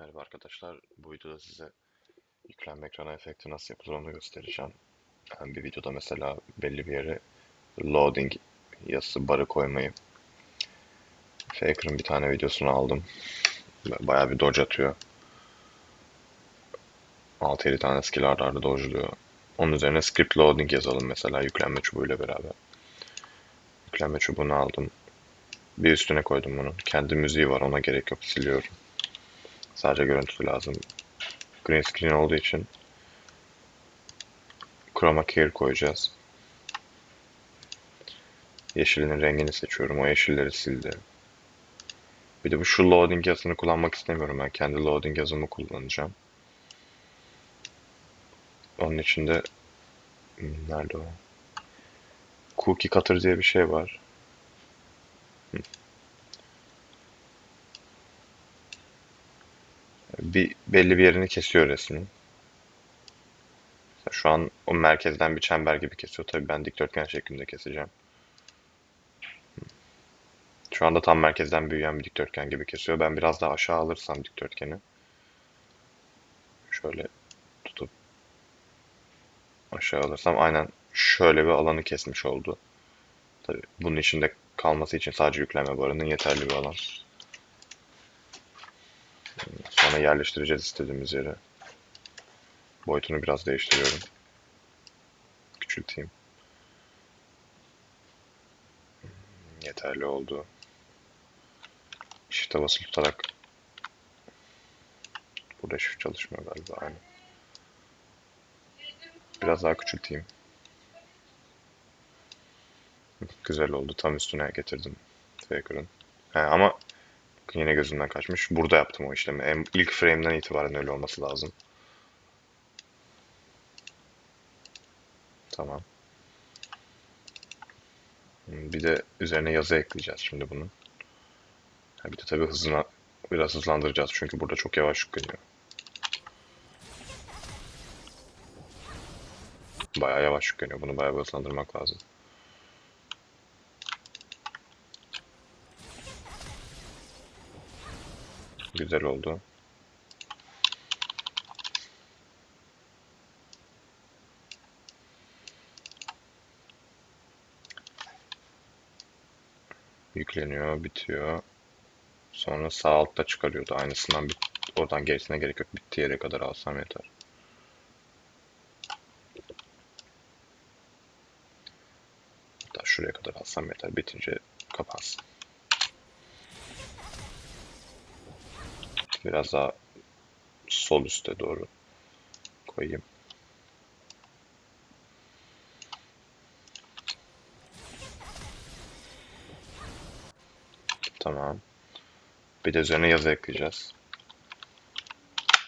Merhaba arkadaşlar. Bu videoda size yüklenme ekranı efekti nasıl yapılır onu göstereceğim. Yani bir videoda mesela belli bir yere loading yazısı barı koymayı. Faker'ın bir tane videosunu aldım. Bayağı bir dodge atıyor. 6-7 tane skill arda arda dodge'luyor. Onun üzerine script loading yazalım mesela yüklenme çubuğuyla beraber. Yüklenme çubuğunu aldım. Bir üstüne koydum bunu. Kendi müziği var ona gerek yok siliyorum. Sadece görüntüsü lazım. Green screen olduğu için chroma key koyacağız. Yeşilinin rengini seçiyorum. O yeşilleri sildi. Bir de bu şu loading yazısını kullanmak istemiyorum. Ben kendi loading yazımı kullanacağım. Onun için de hmm, nerede o? Cookie cutter diye bir şey var. Bir belli bir yerini kesiyor resmin. Şu an o merkezden bir çember gibi kesiyor. Tabii ben dikdörtgen şeklinde keseceğim. Şu anda tam merkezden büyüyen bir dikdörtgen gibi kesiyor. Ben biraz daha aşağı alırsam dikdörtgeni şöyle tutup aşağı alırsam aynen şöyle bir alanı kesmiş oldu. Tabii bunun içinde kalması için sadece yükleme barının yeterli bir alan. Sonra yerleştireceğiz istediğimiz yere. Boyutunu biraz değiştiriyorum. Küçülteyim. Yeterli oldu. Shift'e basılı tutarak Burada shift çalışmıyor galiba aynı. Biraz daha küçülteyim. Güzel oldu. Tam üstüne getirdim Faker'ın. He, ama Yine gözümden kaçmış. Burada yaptım o işlemi. En, ilk frame'den itibaren öyle olması lazım. Tamam. Bir de üzerine yazı ekleyeceğiz şimdi bunun. Bir de tabii hızına biraz hızlandıracağız çünkü burada çok yavaş yükleniyor. Bayağı yavaş yükleniyor. Bunu bayağı hızlandırmak lazım. Güzel oldu. Yükleniyor, bitiyor. Sonra sağ altta çıkarıyordu. Aynısından bit oradan gerisine gerek yok. Bittiği yere kadar alsam yeter. Hatta şuraya kadar alsam yeter. Bitince kapansın. Biraz daha sol üste doğru koyayım. Tamam. Bir de üzerine yazı ekleyeceğiz.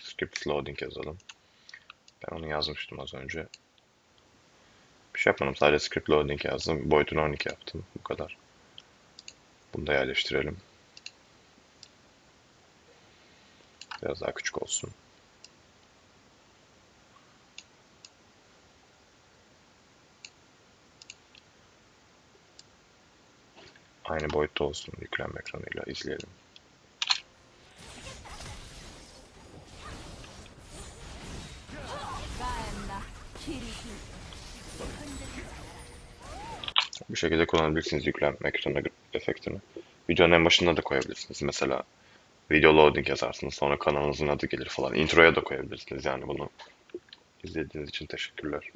Script loading yazalım. Ben onu yazmıştım az önce. Bir şey yapmadım. Sadece script loading yazdım. Boyutunu 12 yaptım. Bu kadar. Bunu da yerleştirelim. Biraz daha küçük olsun. Aynı boyutta olsun yüklenme ekranıyla izleyelim. Bu şekilde kullanabilirsiniz yüklenme ekranı efektini. Videonun en başında da koyabilirsiniz. Mesela video loading yazarsınız sonra kanalınızın adı gelir falan. Introya da koyabilirsiniz yani bunu. İzlediğiniz için teşekkürler.